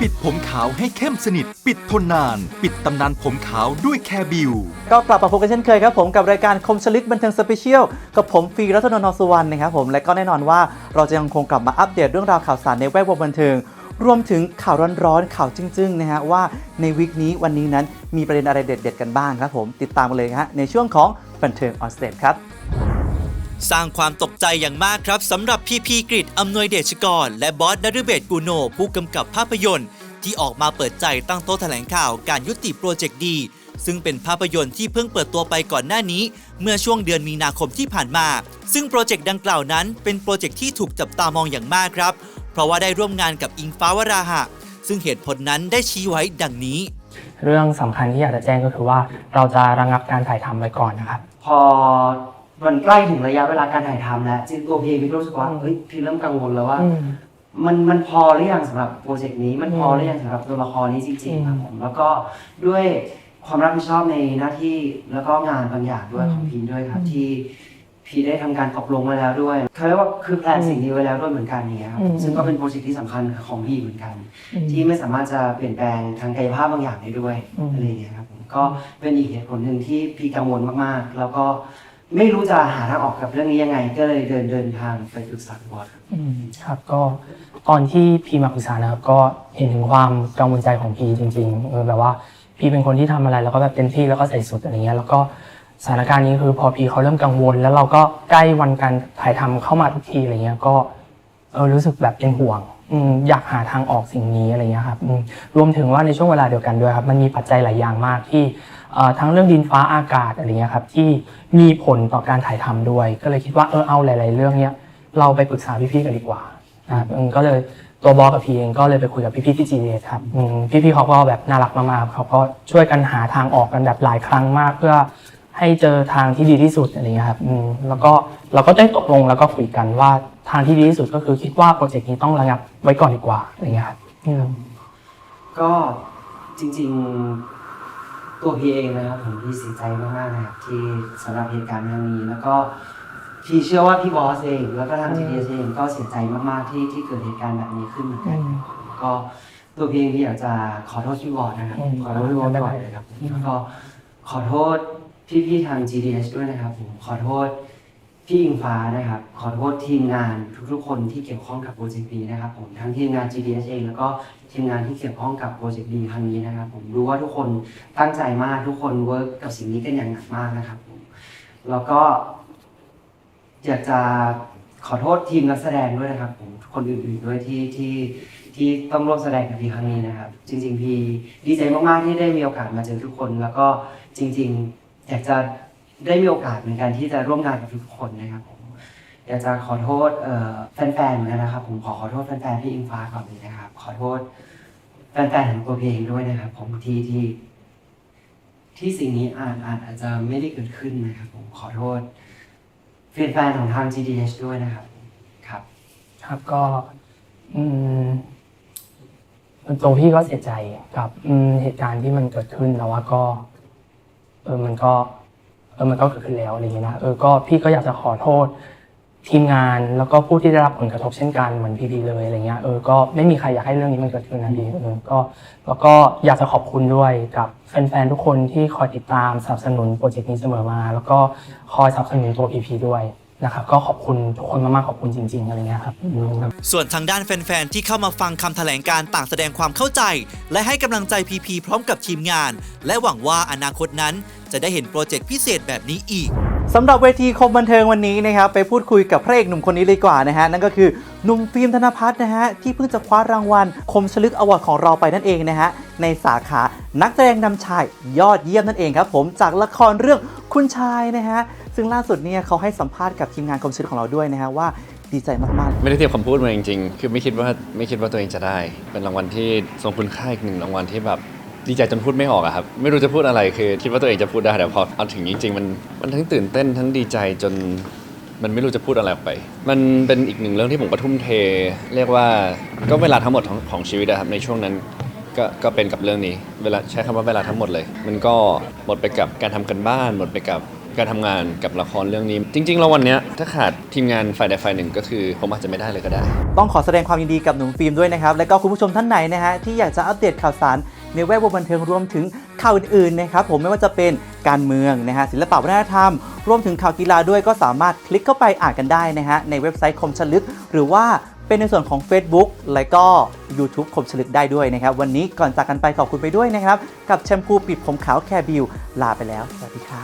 ปิดผมขาวให้เข้มสนิท ปิดทนนาน ปิดตำนานผมขาวด้วยแคร์บิว ก็กลับมาพบกันเช่นเคยครับผมกับรายการคมชลิกบันเทิงสเปเชียลกับผมฟรีรัตนนท์สุวรรณนะครับผมและก็แน่นอนว่าเราจะยังคงกลับมาอัปเดตเรื่องราวข่าวสารในแวดวงบันเทิง รวมถึงข่าวร้อนๆข่าวจึ้งๆนะฮะว่าในวีคนี้วันนี้นั้นมีประเด็นอะไรเด็ดๆกันบ้างครับผมติดตามกันเลยฮะในช่วงของบันเทิงออนสเตจครับ สร้างความตกใจอย่างมากครับสำหรับพีพีกริดอำนวยเดชกร และบอสนฤเบศกูโน ผู้กำกับภาพยนตร์ ที่ออกมาเปิดใจตั้งโต๊ะแถลงข่าวการยุติโปรเจกต์ดี ซึ่งเป็นภาพยนตร์ที่เพิ่งเปิดตัวไปก่อนหน้านี้ เมื่อช่วงเดือนมีนาคมที่ผ่านมา ซึ่งโปรเจกต์ดังกล่าวนั้นเป็นโปรเจกต์ที่ถูกจับตามองอย่างมากครับ เพราะว่าได้ร่วมงานกับอิงฟ้าวราหะ ซึ่งเหตุผลนั้นได้ชี้ไว้ดังนี้ เรื่องสำคัญที่อยากจะแจ้งก็คือว่าเราจะระงับการถ่ายทำไว้ก่อนนะครับ พอ มันใกล้ถึงระยะเวลาการถ่ายทำแล้วจริงตัวพี่เองพี่ก็รู้สึกว่าอืมเฮ้ยพี่เริ่มกังวลแล้วว่า อืม มันมันพอหรือยังสำหรับโปรเจกต์นี้มันพอหรือยังสำหรับตัวละครนี้จริงๆครับผมแล้วก็ด้วยความรับผิดชอบในหน้าที่แล้วก็งานบางอย่างด้วยอืมของพีด้วยครับอืมที่พีได้ทำการตกลงมาแล้วด้วยเขาเรียกว่าคือแพลนอืมสิ่งนี้ไว้แล้วด้วยเหมือนกันอย่างเงี้ยครับอืมซึ่งก็เป็นโปรเจกต์ที่สำคัญของพี่เหมือนกัน อืม ที่ไม่สามารถจะเปลี่ยนแปลงทางกายภาพบางอย่างได้ด้วยอืม อะไรอย่างเงี้ยครับผมก็เป็นอีกเหตุผลหนึ่งที่พี่กังวลมากๆ แล้วก็ ไม่รู้จะหาทางออกกับเรื่องนี้ยังไง ก็เลยเดินเดินทางไปปรึกษาคุณบอสครับอืมครับก็ตอนที่พีมาปรึกษานะครับ ก็เห็นถึงความกังวลใจของพีจริงๆเออแบบว่าพีเป็นคนที่ทำอะไรแล้วก็แบบเต็มที่แล้วก็ใส่สุดอะไรเงี้ยแล้วก็สถานการณ์นี้คือพอพีเขาเริ่มกังวล แล้วเราก็ใกล้วันการถ่ายทำเข้ามาทุกทีอะไรเงี้ยก็เออรู้สึกแบบเป็นห่วงอืมอยากหาทางออกสิ่งนี้อะไรเงี้ยครับอืมรวมถึงว่าในช่วงเวลาเดียวกันด้วยครับ มันมีปัจจัยหลายอย่างมากที่ ทั้งเรื่องดินฟ้าอากาศอะไรเงี้ยครับที่มีผลต่อการถ่ายทำด้วย ก็เลยคิดว่าเออเอาหลาย ๆ เรื่องเนี้ยเราไปปรึกษาพี่ๆกันดีกว่านะครับอืมก็เลยตัวบอสกับพีเองก็เลยไปคุยกับพี่ๆที่ GDS ครับพี่ๆเขาก็แบบน่ารักมากๆเขาก็ช่วยกันหาทางออกกันแบบหลายครั้งมากเพื่อให้เจอทางที่ดีที่สุดอะไรเงี้ยครับอืมแล้วก็เราก็ได้ตกลงแล้วก็คุยกันว่าทางที่ดีที่สุดก็คือคิดว่าโปรเจกต์นี้ต้องระงับไว้ก่อนดีกว่าอะไรเงี้ยครับอืมก็จริงๆ ตัวพี่เองนะครับผมพี่เสียใจมากๆนะครับที่สำหรับเหตุการณ์ครั้งนี้ แล้วก็พี่เชื่อว่าพี่บอสเอง แล้วก็ทาง GDS เองก็เสียใจมากๆที่ที่เกิดเหตุการณ์แบบนี้ขึ้นเหมือนกันก็ตัวพี่เองพี่อยากจะขอโทษพี่บอสนะครับอืมขอโทษพี่บอสไม่ก่เป็นอนไรเลยครับอืมแล้วก็ขอโทษพี่ๆทาง GDS ด้วยนะครับผมขอโทษ พี่อิงฟ้านะครับ ขอโทษทีมงานทุกๆ คนที่เกี่ยวข้องกับโปรเจกต์นี้นะครับผมทั้งทีมงาน GDS เองแล้วก็ทีมงานที่เกี่ยวข้องกับโปรเจกต์ดีครั้งนี้นะครับ ผมรู้ว่าทุกคนตั้งใจมากทุกคนเวิร์กกับสิ่งนี้กันอย่างหนักมากนะครับผมแล้วก็ อยากจะขอโทษทีมนักแสดงด้วยนะครับ ผมคนอื่นๆด้วยที่ที่ที่ต้องร่วมแสดงกับพี่ครั้งนี้นะครับ จริง ๆ พี่ดีใจมากๆที่ได้มีโอกาสมาเจอทุกคน แล้วก็จริง ๆ อยากจะ ได้มีโอกาสเหมือนกันที่จะร่วมงานกับทุกคนนะครับผมอยากจะขอโทษแฟนๆเหมือนกันนะครับ ผมขอขอโทษแฟนๆพี่อิงฟ้าก่อนเลยนะครับ ขอโทษแฟนๆของตัวเพลงด้วยนะครับ ผมที่ที่ที่สิ่งนี้อาจอาจอาจจะไม่ได้เกิดขึ้นนะครับ ผมขอโทษแฟนๆของทาง GDH ด้วยนะครับ ครับ ครับก็ อืมตัวพี่ก็เสียใจกับ อืมเหตุการณ์ที่มันเกิดขึ้นแต่ว่าก็ เออมันก็ เออมันก็เกิดขึ้นแล้วอะไรอย่างเงี้ยนะเออก็พี่ก็อยากจะขอโทษทีมงานแล้วก็ผู้ที่ได้รับผลกระทบเช่นกันเหมือนพีพีเลยอะไรเงี้ยเออก็ไม่มีใครอยากให้เรื่องนี้มันเกิดขึ้นนะพี่เออก็แล้วก็อยากจะขอบคุณด้วยกับแฟนๆทุกคนที่คอยติดตามสนับสนุนโปรเจกต์นี้เสมอมา แล้วก็คอยสนับสนุนตัวพีพีด้วย นะครับก็ขอบคุณทุกคนมากๆขอบคุณจริงๆอะไรเงี้ยครับอืมส่วนทางด้านแฟนๆที่เข้ามาฟังคำแถลงการต่างแสดงความเข้าใจ และให้กำลังใจพีพีพร้อมกับทีมงาน และหวังว่าอนาคตนั้น จะได้เห็นโปรเจกต์พิเศษแบบนี้อีกสำหรับเวทีคมบันเทิงวันนี้นะครับไปพูดคุยกับพระเอกหนุ่มคนนี้เลยดีกว่านะฮะนั่นก็คือหนุ่มฟิล์มธนพัฒน์นะฮะที่เพิ่งจะคว้ารางวัลคมชลึกอวอร์ดของเราไปนั่นเองนะฮะในสาขานักแสดงนำชายยอดเยี่ยมนั่นเองครับผมจากละครเรื่องคุณชายนะฮะ ซึ่งล่าสุดเนี่ยเขาให้สัมภาษณ์กับทีมงานคมชลึกของเราด้วยนะฮะว่าดีใจมากๆไม่ได้เตรียมคำพูดมาจริงๆ คือไม่คิดว่าไม่คิดว่าตัวเองจะได้ เป็นรางวัลที่ทรงคุณค่าอีกหนึ่งรางวัลที่แบบดีใจจนพูดไม่ออกอะครับ ไม่รู้จะพูดอะไรคือ คิดว่าตัวเองจะพูดได้แต่พอเอาถึงจริงๆมันมันทั้งตื่นเต้นทั้งดีใจจนมันไม่รู้จะพูดอะไรออกไป มันเป็นอีกหนึ่งเรื่องที่ผมก็ทุ่มเท เรียกว่าก็เวลาทั้งหมดของของชีวิตอะครับในช่วงนั้นก็ก็เป็นกับเรื่องนี้เวลาใช้คำว่าเวลาทั้งหมดเลย มันก็หมดไปกับการทำกันบ้านหมดไปกับ การทำงานกับละครเรื่องนี้ จริง ๆ แล้ววันเนี้ยถ้าขาดทีมงานฝ่ายใดฝ่ายหนึ่งก็คือผมอาจจะไม่ได้เลยก็ได้ ต้องขอแสดงความยินดีกับหนุ่มฟิล์มด้วยนะครับ และก็คุณผู้ชมท่านไหนนะฮะที่อยากจะอัปเดตข่าวสารในแวดวงบันเทิงรวมถึงข่าวอื่นๆนะครับผมไม่ว่าจะเป็นการเมืองนะฮะศิลปะวัฒนธรรม รวมถึงข่าวกีฬาด้วยก็สามารถคลิกเข้าไปอ่านกันได้นะฮะในเว็บไซต์คมชลึก หรือว่าเป็นในส่วนของ Facebook และก็ YouTube คมชลึกได้ด้วยนะครับ วันนี้ก่อนจากกันไปขอบคุณไปด้วยนะครับ กับแชมพูปิดผมขาวแคบิวลาไปแล้ว สวัสดีครับ